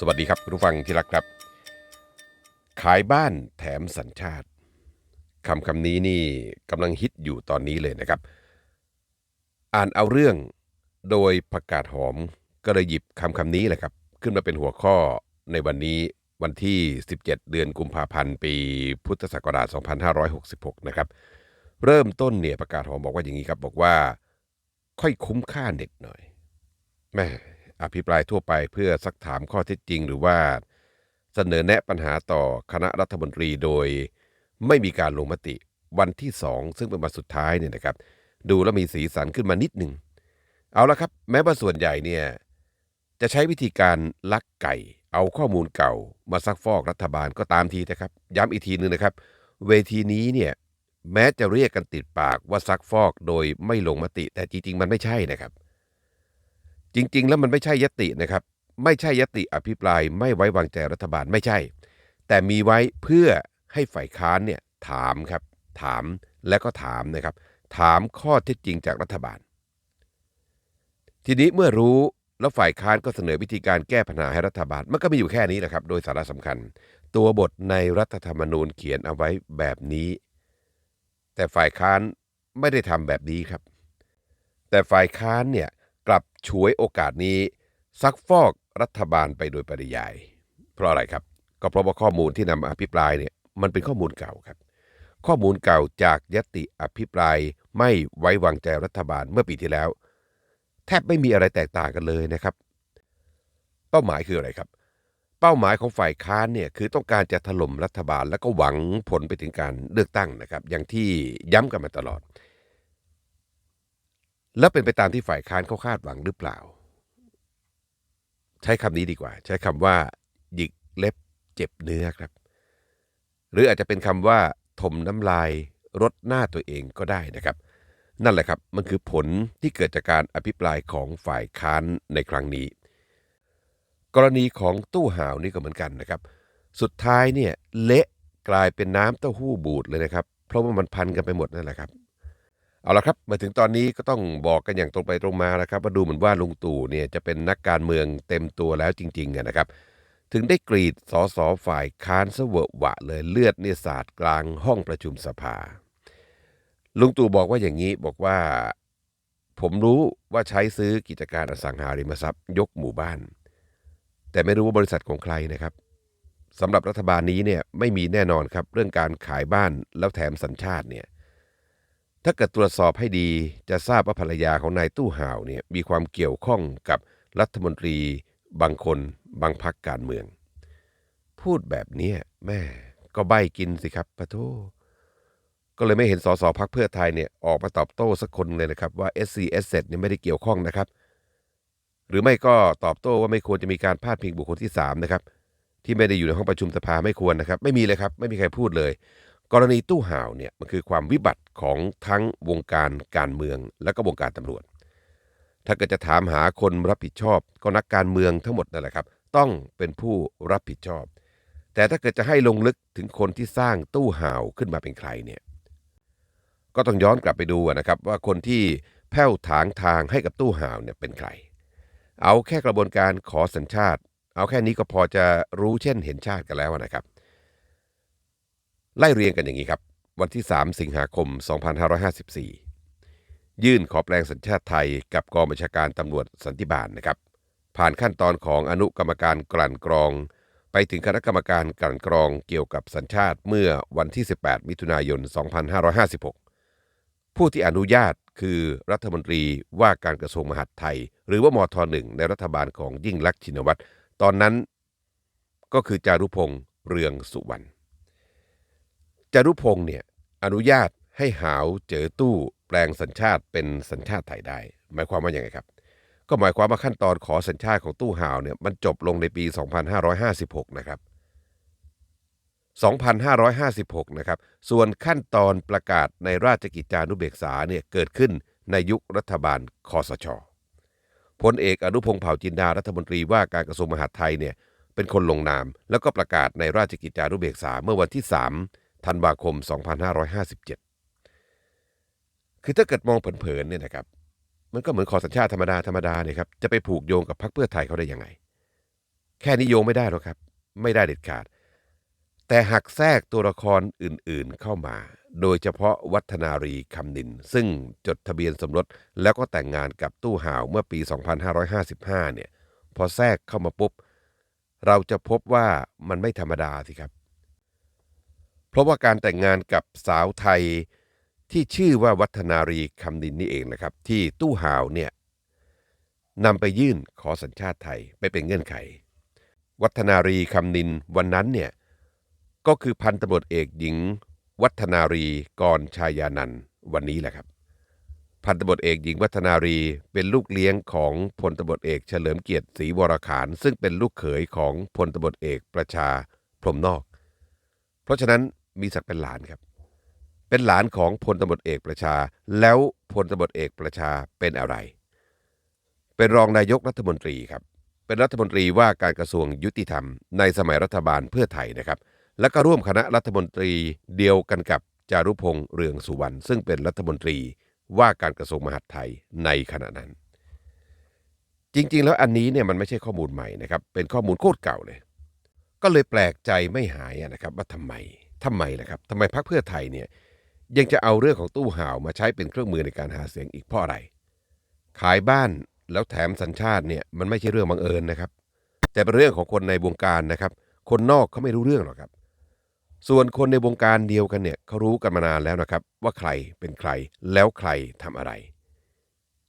สวัสดีครับคุณผู้ฟังที่รักครับ ขายบ้านแถมสัญชาติคำคำนี้นี่กำลังฮิตอยู่ตอนนี้เลยนะครับ อ่านเอาเรื่องโดยประกาศหอมก็เลยหยิบคำคำนี้แหละครับ ขึ้นมาเป็นหัวข้อในวันนี้วันที่ 17 เดือนกุมภาพันธ์ ปีพุทธศักราช 2566 นะครับ เริ่มต้นเนี่ยประกาศหอมบอกว่าอย่างนี้ครับ บอกว่า ค่อยคุ้มค่าเน็ตหน่อยแม่ อภิปรายทั่วไปเพื่อซักถามข้อเท็จจริง หรือว่าเสนอแนะปัญหาต่อคณะรัฐมนตรีโดย ไม่มีการลงมติวันที่สองซึ่งเป็นวันสุดท้ายเนี่ยนะครับ ดูแล้วมีสีสันขึ้นมานิดหนึ่งเอาละครับ แม้ว่าส่วนใหญ่เนี่ยจะใช้วิธีการลักไก่ เอาข้อมูลเก่า มาซักฟอกรัฐบาลก็ตามทีนะครับ ย้ำอีกทีหนึงนะครับ เวทีนี้เนี่ยแม้จะเรียกกันติดปากว่าซักฟอกโดยไม่ลงมติ แต่จริงๆ มันไม่ใช่นะครับ จริง ๆ แล้วมันไม่ใช่ยตินะครับ ไม่ใช่ยติอภิปรายไม่ไว้วางใจรัฐบาลไม่ใช่ แต่มีไว้เพื่อให้ฝ่ายค้านเนี่ยถามครับ ถามและก็ถามนะครับ ถามข้อเท็จจริงจากรัฐบาล ทีนี้เมื่อรู้แล้วฝ่ายค้านก็เสนอวิธีการแก้ปัญหาให้รัฐบาล มันก็มีอยู่แค่นี้แหละครับ โดยสาระสำคัญ ตัวบทในรัฐธรรมนูญเขียนเอาไว้แบบนี้ แต่ฝ่ายค้านไม่ได้ทำแบบนี้ครับ แต่ฝ่ายค้านเนี่ย ฉวยโอกาสนี้ซักฟอกรัฐบาลไปโดยปริยาย เพราะอะไรครับ ก็เพราะว่าข้อมูลที่นำมาอภิปรายเนี่ยมันเป็นข้อมูลเก่าครับ ข้อมูลเก่าจากยติอภิปรายไม่ไว้วางใจรัฐบาลเมื่อปีที่แล้ว แทบไม่มีอะไรแตกต่างกันเลยนะครับ เป้าหมายคืออะไรครับ เป้าหมายของฝ่ายค้านเนี่ยคือต้องการจะถล่มรัฐบาลแล้วก็หวังผลไปถึงการเลือกตั้งนะครับ อย่างที่ย้ำกันมาตลอด แล้วเป็นไปตามที่ฝ่ายค้านเขาคาดหวังหรือเปล่า ใช้คำนี้ดีกว่า ใช้คำว่า หยิกเล็บเจ็บเนื้อครับ หรืออาจจะเป็นคำว่า ถมน้ำลายรดหน้าตัวเองก็ได้นะครับ นั่นแหละครับมันคือผลที่เกิดจากการอภิปรายของฝ่ายค้านในครั้งนี้ กรณีของตู้ห่าวนี่ก็เหมือนกันนะครับ สุดท้ายเนี่ยเละกลายเป็นน้ำเต้าหู้บูดเลยนะครับ เพราะว่ามันพันกันไปหมดนั่นแหละครับ เอาละครับมาถึงตอนนี้ก็ต้องบอกกันอย่างตรงไปตรงมานะครับว่าดูเหมือนว่าลุงตู่เนี่ยจะเป็นนักการเมืองเต็มตัวแล้วจริงๆนะครับ ถึงได้กรีดสอสอฝ่ายค้านเสวะหวะเลยเลือดเนี่ยสาดกลางห้องประชุมสภา ลุงตู่บอกว่าอย่างนี้บอกว่า ผมรู้ว่าใช้ซื้อกิจการอสังหาริมทรัพย์ ยกหมู่บ้าน แต่ไม่รู้ว่าบริษัทของใครนะครับสำหรับรัฐบาลนี้เนี่ยไม่มีแน่นอนครับเรื่องการขายบ้านแล้วแถมสัญชาติเนี่ย ถ้าเกิดตรวจสอบให้ดีจะทราบว่าภรรยาของนายตู้ห่าวเนี่ยมีความเกี่ยวข้องกับรัฐมนตรีบางคนบางพักการเมือง พูดแบบนี้แม่ก็ใบกินสิครับปะโทก็เลยไม่เห็นสสพักเพื่อไทยเนี่ยออกมาตอบโต้สักคนเลยนะครับว่า SC s เเนี่ยไม่ได้เกี่ยวข้องนะครับ หรือไม่ก็ตอบโต้ว่าไม่ควรจะมีการพาดพิงบุคคลที่สามนะครับที่ไม่ได้อยู่ในห้องประชุมสภาไม่ควรนะครับ ไม่มีเลยครับ ไม่มีใครพูดเลย กรณีตู้ห่าวเนี่ยมันคือความวิบัติของทั้งวงการการเมืองและก็วงการตำรวจ ถ้าเกิดจะถามหาคนรับผิดชอบ ก็นักการเมืองทั้งหมดนั่นแหละครับ ต้องเป็นผู้รับผิดชอบ แต่ถ้าเกิดจะให้ลงลึกถึงคนที่สร้างตู้ห่าวขึ้นมาเป็นใครเนี่ยก็ต้องย้อนกลับไปดูนะครับว่าคนที่แผ้วถางทางให้กับตู้ห่าวเนี่ยเป็นใคร เอาแค่กระบวนการขอสัญชาติ เอาแค่นี้ก็พอจะรู้เช่นเห็นชาติกันแล้วนะครับ ไล่เรียงกันอย่างนี้ครับ วันที่ 3 สิงหาคม 2554 ยื่นขอแปลงสัญชาติไทยกับกองบัญชาการตำรวจสันติบาลนะครับ ผ่านขั้นตอนของอนุกรรมการกลั่นกรอง ไปถึงคณะกรรมการกลั่นกรองเกี่ยวกับสัญชาติเมื่อวันที่ 18 มิถุนายน 2556 ผู้ที่อนุญาตคือรัฐมนตรีว่าการกระทรวงมหาดไทย หรือว่ามทหนึ่งในรัฐบาลของยิ่งลักษณ์ชินวัตรตอนนั้นก็คือจารุพงษ์เรืองสุวรรณ จารุพงษ์เนี่ยอนุญาตให้หาวเจอตู้แปลงสัญชาติเป็นสัญชาติไทยได้ หมายความว่าอย่างไงครับ ก็หมายความว่าขั้นตอนขอสัญชาติของตู้หาวเนี่ยมันจบลงในปี 2556 นะครับ 2556 นะครับ ส่วนขั้นตอนประกาศในราชกิจจานุเบกษาเนี่ยเกิดขึ้นในยุครัฐบาลคอสชพลเอกอนุพงษ์เผ่าจินดารัฐมนตรีว่าการกระทรวงมหาดไทยเนี่ยเป็นคนลงนาม แล้วก็ประกาศในราชกิจจานุเบกษาเมื่อวันที่ 3 ธันวาคม 2557 คือถ้าเกิดมองเผินๆเนี่ยนะครับ มันก็เหมือนขอสัญชาติธรรมดาธรรมดาเนี่ยครับ จะไปผูกโยงกับพรรคเพื่อไทยเขาได้ยังไง แค่นี้โยงไม่ได้หรอกครับ ไม่ได้เด็ดขาด แต่หักแทรกตัวละครอื่นๆเข้ามา โดยเฉพาะวัฒนารีคำนิน ซึ่งจดทะเบียนสมรสแล้วก็แต่งงานกับตู้ห่าวเมื่อปี 2555 เนี่ย พอแทรกเข้ามาปุ๊บ เราจะพบว่ามันไม่ธรรมดาสิครับ เพราะว่าการแต่งงานกับสาวไทยที่ชื่อว่าวัฒนารีคำนินนี่เองนะครับ ที่ตู้ห่าวเนี่ยนำไปยื่นขอสัญชาติไทยไปเป็นเงื่อนไข วัฒนารีคำนินวันนั้นเนี่ยก็คือพันตำรวจเอกหญิง วัฒนารีกรชายานันวันนี้แหละครับพันตำรวจเอกหญิงวัฒนารีเป็นลูกเลี้ยงของพลตำรวจเอกเฉลิมเกียรติศรีวรขานซึ่งเป็นลูกเขยของพลตำรวจเอกประชาพรมนอก เพราะฉะนั้น มีศักดิ์เป็นหลานครับ เป็นหลานของพลตำรวจเอกประชา แล้วพลตำรวจเอกประชาเป็นอะไร เป็นรองนายกรัฐมนตรีครับ เป็นรัฐมนตรีว่าการกระทรวงยุติธรรม ในสมัยรัฐบาลเพื่อไทยนะครับ และก็ร่วมคณะรัฐมนตรีเดียวกันกับจารุพงษ์เรืองสุวรรณซึ่งเป็นรัฐมนตรีว่าการกระทรวงมหาดไทยในขณะนั้น จริงๆ แล้วอันนี้เนี่ยมันไม่ใช่ข้อมูลใหม่นะครับ เป็นข้อมูลโคตรเก่าเลย ก็เลยแปลกใจไม่หายนะครับว่าทำไม ทำไมล่ะครับทำไมพรรคเพื่อไทยเนี่ยยังจะเอาเรื่องของตู้ห่าวมาใช้เป็นเครื่องมือในการหาเสียงอีกเพราะอะไร ขายบ้านแล้วแถมสัญชาติเนี่ยมันไม่ใช่เรื่องบังเอิญนะครับ แต่เป็นเรื่องของคนในวงการนะครับ คนนอกเขาไม่รู้เรื่องหรอกครับ ส่วนคนในวงการเดียวกันเนี่ยเขารู้กันมานานแล้วนะครับ ว่าใครเป็นใครแล้วใครทำอะไร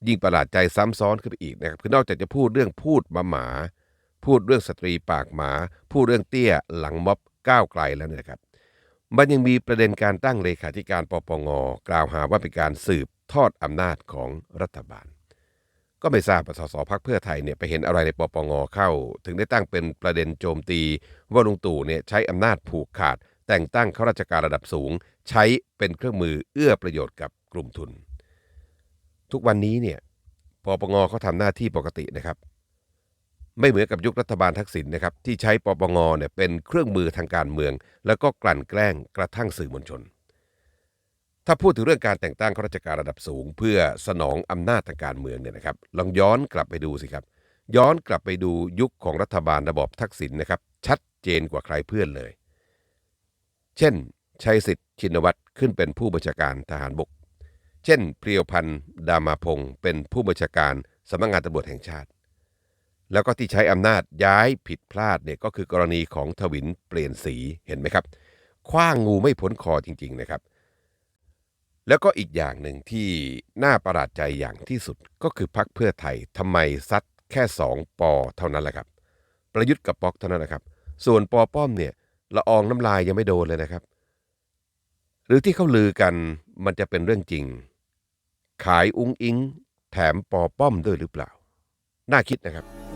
ยิ่งประหลาดใจซ้ำซ้อนขึ้นไปอีกนะครับคือนอกจากจะพูดเรื่องพูดมาหมา พูดเรื่องสตรีปากหมา พูดเรื่องเตี้ยหลังม็อบก้าวไกลแล้วเนี่ยครับ มันยังมีประเด็นการตั้งเลขาธิการปปงกล่าวหาว่าเป็นการสืบทอดอำนาจของรัฐบาล ก็ไม่ทราบสสพักเพื่อไทยเนี่ยไปเห็นอะไรในปปงเข้า ถึงได้ตั้งเป็นประเด็นโจมตี ว่าลุงตู่เนี่ยใช้อำนาจผูกขาด แต่งตั้งข้าราชการระดับสูง ใช้เป็นเครื่องมือเอื้อประโยชน์กับกลุ่มทุน ทุกวันนี้เนี่ยปปงเขาทำหน้าที่ปกตินะครับ ไม่เหมือนกับยุครัฐบาลทักษิณนะครับที่ใช้ปปงเนี่ยเป็นเครื่องมือทางการเมือง แล้วก็กลั่นแกล้งกระทั่งสื่อมวลชน ถ้าพูดถึงเรื่องการแต่งตั้งข้าราชการระดับสูง เพื่อสนองอำนาจทางการเมืองเนี่ยนะครับลองย้อนกลับไปดูสิครับ ย้อนกลับไปดูยุคของรัฐบาลระบอบทักษิณนะครับชัดเจนกว่าใครเพื่อนเลย เช่นชัยสิทธิ์ชินวัตรขึ้นเป็นผู้บัญชาการทหารบก เช่น เพรียวพันธ์ดามาพงศ์เป็นผู้บัญชาการสำนักงานตำรวจแห่งชาติ แล้วก็ที่ใช้อำนาจย้ายผิดพลาดเนี่ยก็คือกรณีของทวินเปลี่ยนสีเห็นไหมครับคว้างงูไม่พ้นคอจริง ๆ นะครับ แล้วก็อีกอย่างหนึ่งที่น่าประหลาดใจอย่างที่สุดก็คือพักเพื่อไทยทำไมซัดแค่สองปอเท่านั้นแหละครับ ประยุทธ์กับป๊อกเท่านั้นนะครับ ส่วนปอป้อมเนี่ยละอองน้ำลายยังไม่โดนเลยนะครับ หรือที่เขาลือกันมันจะเป็นเรื่องจริง ขายอุ้งอิง แถมปอป้อมด้วยหรือเปล่า น่าคิดนะครับ